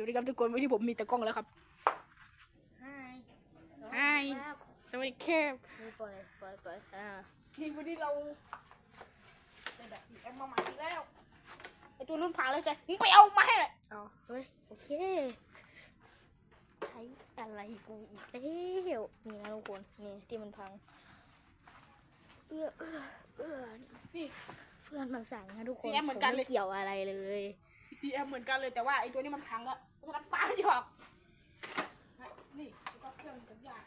สวัสดีครับทุกคนวันนี้ผมมีตะกล้องแล้วครับ Hi. Hi. สวัสดีครับนี่ปล่อยปล่อยปล่อยอ่านี่วันนี้เราได้แบบสีแอมมาใหม่อีกแล้ว ไอตัวนุ่นพังแล้วใช่มึงไปเอามาให้เลยเอาเฮ้ยโอเค ใช้อะไรกูอีกแล้วนี่นะทุกคน นี่ที่มันพัง เอื้อเอื้อเอื้อนี่ นี่เพื่อนมาสั่งนะทุกคนสีแอมเหมือนกันเลยผไเกี่ยวอะไรเลย สีแอมเหมือนกันเลยแต่ว่าไอตัวนี้มันพังแล้วเพราะฉะนั้นป้าไม่ออกนี่แล้วก็เครื่องสัญญาณ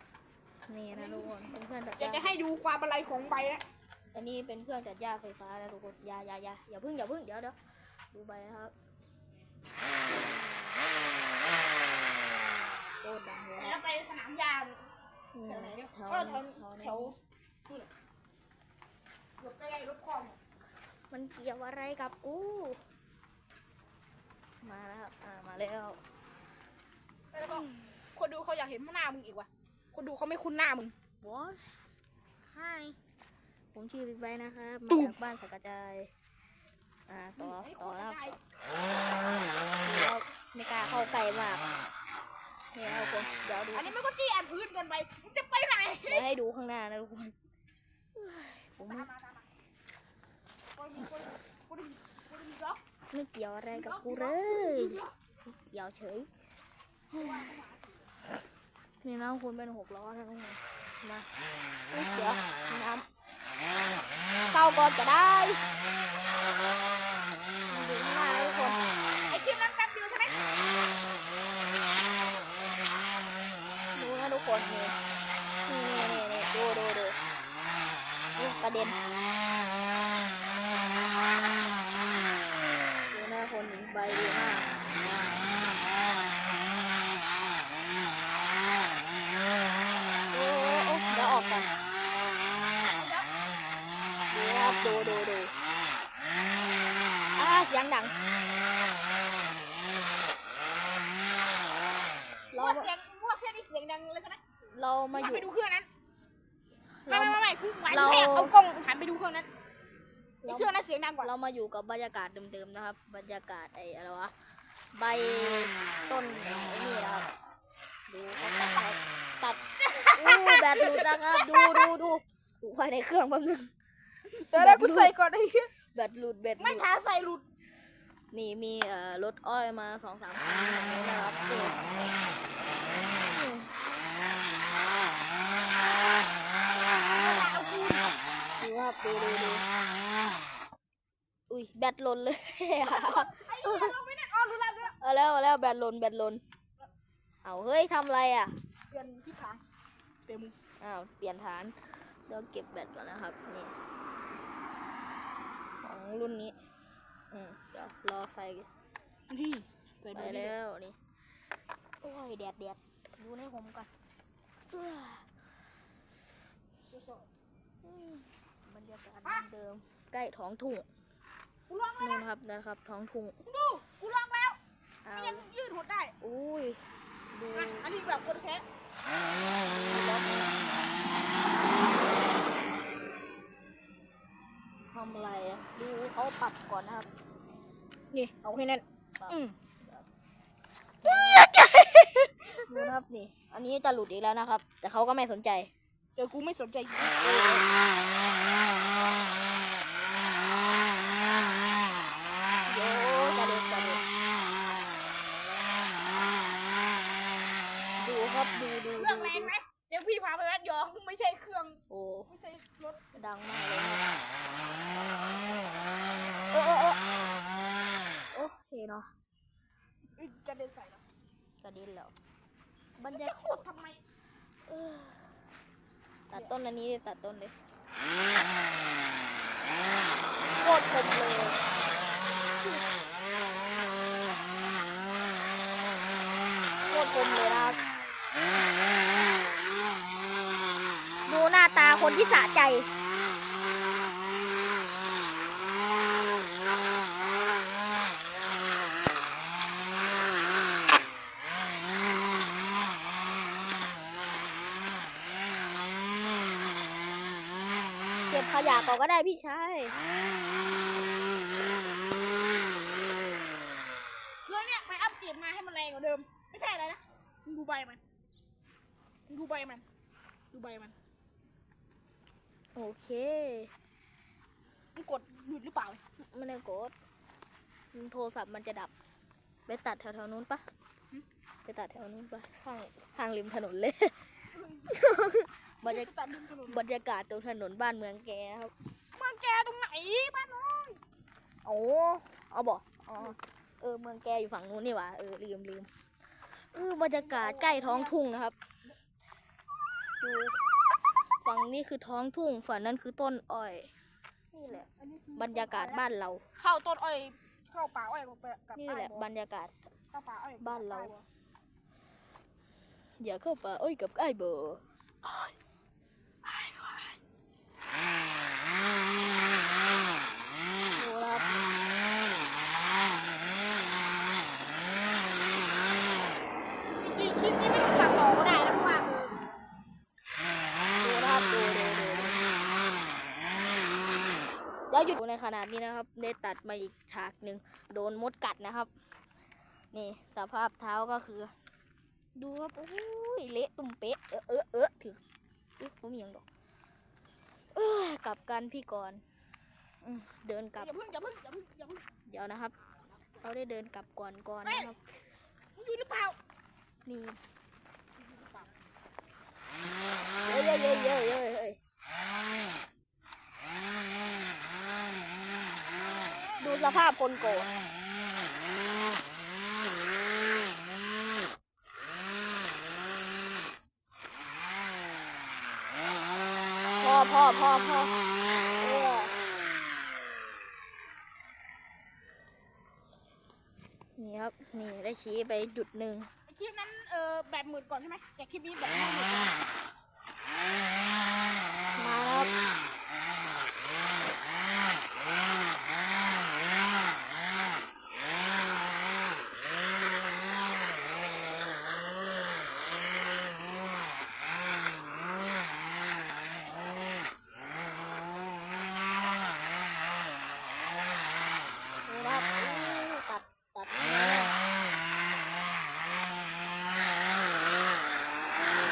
นี่นะทุกคนเป็นเพื่อนตัดจะหญ้าจะให้ดูความอะไรของใบนะอันนี้เป็นเครื่องตัดหญ้าไฟฟ้านะทุกคนอย่าอย่าอย่าอย่าเพิ่งอย่าเพิ่งเดี๋ยวเดี๋ยวดูใบนะครับโคตรดังเลยคแล้รัวบไปสนามยาแถวไหนเนี่ยแถวก็แถวแถวแถวนู่นน่ะเกือบใกล้ๆรถคลองอะมันเกี่ยวอะไรกับกู มาแล้วครับ อ่า มาแล้ว แล้วก็คนดูเขาอยากเห็นหน้ามึงอีกว่ะ คนดูเขาไม่คุ้นหน้ามึง วอชไฮผมชื่อบิ๊กไบค์นะครับตุ๊มาบจากบ้านสักกระจาย อ่า ต่อนี่ต่อไอ้นะโคตรครับใจเดี๋ยวไม่กล้าเข้าใกล้มากนี่นะทุกคนเดี๋ยวดูอันนี้มันก็จี้แอนพื้นเกินไปมึงจะไปไหน เดี๋ยวให้ดูข้างหน้านะทุกคนเฮ้ยผม มา ไม่ มามามาคนมีคนคนมีคนมีล็อก ไม่เกี่ยวอะไรกับกูเลยไม่เกี่ยวเฉยนี่นะคุณเป็นหกล้อนะทุกคนมาไม่เกี่ยวน้ำเข้าก่อนจะได้ดูข้างหน้านะทุกคนไอ้คลิปนั้นแป๊บเดียวใช่ไหมดูนะทุกคนนี่นี่นี่นี่ดูดูดูนี่กระเด็นดูนะคนใบดีมากโอ้โอ้โอ้เดี๋ยวออกกันดูนะ ครับดูดูดูอ่าเสียงดังพเราวกเสียงพวกแค่นี้เสียงดังเลยใช่ไหมเรามาหัอนยู่ ไปดูเครื่องนั้นไม่เราไม่ไม่ไม่กูหมายถึเรางแค่เอากล้องหันไปดูเครื่องนั้นไอ้เราเครื่องนั้นเสียงดังกว่าเรามาอยู่กับบรรยากาศเดิมๆนะครับ บรรยากาศไอ้อะไรวะใบต้นไอ้นี่นะครับดูเขาตัดตัดอู้แบตหลุดนะครับดูดูดูดูภายในเครื่องแป๊บนึง เดี๋ยวได้กูใส่ก่อนไอ้เหี้ยแบตหลุดแบตหไม่ลุดท้าใส่หลุดนี่มีเอ่อรถอ้อยมาสองสามคันแบบนี้นะครับนี่ดูครับดูดูดูอุ้ยแบตหล่นเลยไอ้เหี้ยเราไม่ได้อ๋อรู้แล้วรู้แล้วเอาแล้วเอาแล้วแบตหล่นแบตหล่นเอาเฮ้ยทำอะไรอะ เปลี่ยนที่ทางเต็มอ้าวเปลี่ยนฐานเดี๋ยวเก็บแบตก่อนนะครับ นี่ของ รุ่นนี้ อืมเดี๋ยวรอใส่นี่ใส่ไปไปแล้แล้วนี่โอ้ยแดดแดดดูในผมก่อนเอื้ออืมบรรยากาศเดิมๆใกล้ท้องทุ่งกูลองแล้วนู่นะนครับนะครับ ท้องทุ่งดูกูลองแล้วเอายังยืดหดได้อุ้ยดูอะอันนี้แบบคนแค่ทำอะไรอะ ดูเขาปรับก่อนนะครับ นี่เอาให้แน่นปรับอืมดูนะครับนี่ อันนี้จะหลุดอีกแล้วนะครับ แต่เขาก็ไม่สนใจ เดี๋ยวกูไม่สนใจโยจะเด็นจะเด็นดูครับดูดูเครื่องดูแรงไหมเดี๋ยวพี่พาไปแวดยองไม่ใช่เครื่อง โอ้ไม่ใช่รถดังมากเลยครับโอ้โอ้โอ้โอ้เฮเนาะ อุ๊ยจะเดินใส่เหรอก ระเด็นแล้วบรรยาจะกาศขุดทำไมเออตัดต้นอันนี้ดิตัดต้นเลยโคตรคมเลยโคตรคมเลยนะครับดูหน้าตาคนที่สะใจ เก็บขยะก่อนก็ได้พี่ชายเครื่องเนี่ยไปอัปเกรดมาให้มันแรงกว่าเดิมดูใบมันมึงดูใบมัน ดูใบมัน โอเคมึงกดหยุดหรือเปล่าไม่ได้กดโทรศัพท์มันจะดับ ไปตัดแถวๆนู้นปะไปตัดแถวนู้นปะข้างข้างริมถนนเลยบ รรยาตัดดินถนนบรรยากาศตรงถนนบ้านเมืองแกครับ เมืองแกตรงไหนบ้านน้อยโอ้เอาบอกอ๋อเออเมืองแกอยู่ฝั่งนู้นนี่หว่าเออลืมลืมเออบรรยากาศใกล้ท้องทุ่งนะครับดูฝั่งนี้คือท้องทุ่งฝั่งนั้นคือต้นอ้อยนี่แหละอันนี้คือบรรยากาศบ้านเรา เข้าต้นอ้อยเข้าป่าอ้อยกับกับนี่แหละบรรยากาศเข้าป่าอ้อยบ้านเรา อย่าเข้าป่าอ้อยกับไอ้เบอร์ดูนะครับ อีกคลิปนี้ไม่ต้องตัดต่อก็ได้แล้วเพราะว่าคือ ดูนะครับดูดูดูดูแล้ว หยุดในขนาดนี้นะครับ ได้ตัดมาอีกฉากหนึ่งโดนมดกัดนะครับ นี่สภาพเท้าก็คือ ดูครับโอ้ยเละตุ่มเป๊ะเออเออเออถือเอ๊ะผมยังดอกเอ้ยกลับกันพี่ก่อนอืมเดินกลับอย่าเพิ่งอย่าเพิ่งอย่าเพิ่งอย่าเพิ่งเดี๋ยวนะครับ เราได้เดินกลับก่อนก่อนนะครับมึงอยู่หรือเปล่านี่เย้เย้เย้เย้เย้เย้ดู สภาพคนโกรธพ่อพ่อพ่อพ่อนี่ครับ นี่ได้ชี้ไปจุดหนึ่งคลิปนั้นเออแบบหมื่นก่อนใช่ไหมแต่คลิปนี้แบบห้าหมื่นก่อน มาครับดูนะครับอู้ตัดตัด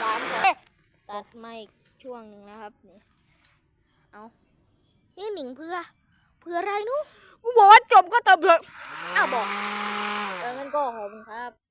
สามก่อนตัด มาอีกช่วงหนึ่งนะครับนี่เอานี่หมิงเพื่อ เพื่ออะไรนุกูบอกว่าจบก็จบเถอะอ้าวบอกเอองั้นก็ขอบคุณครับ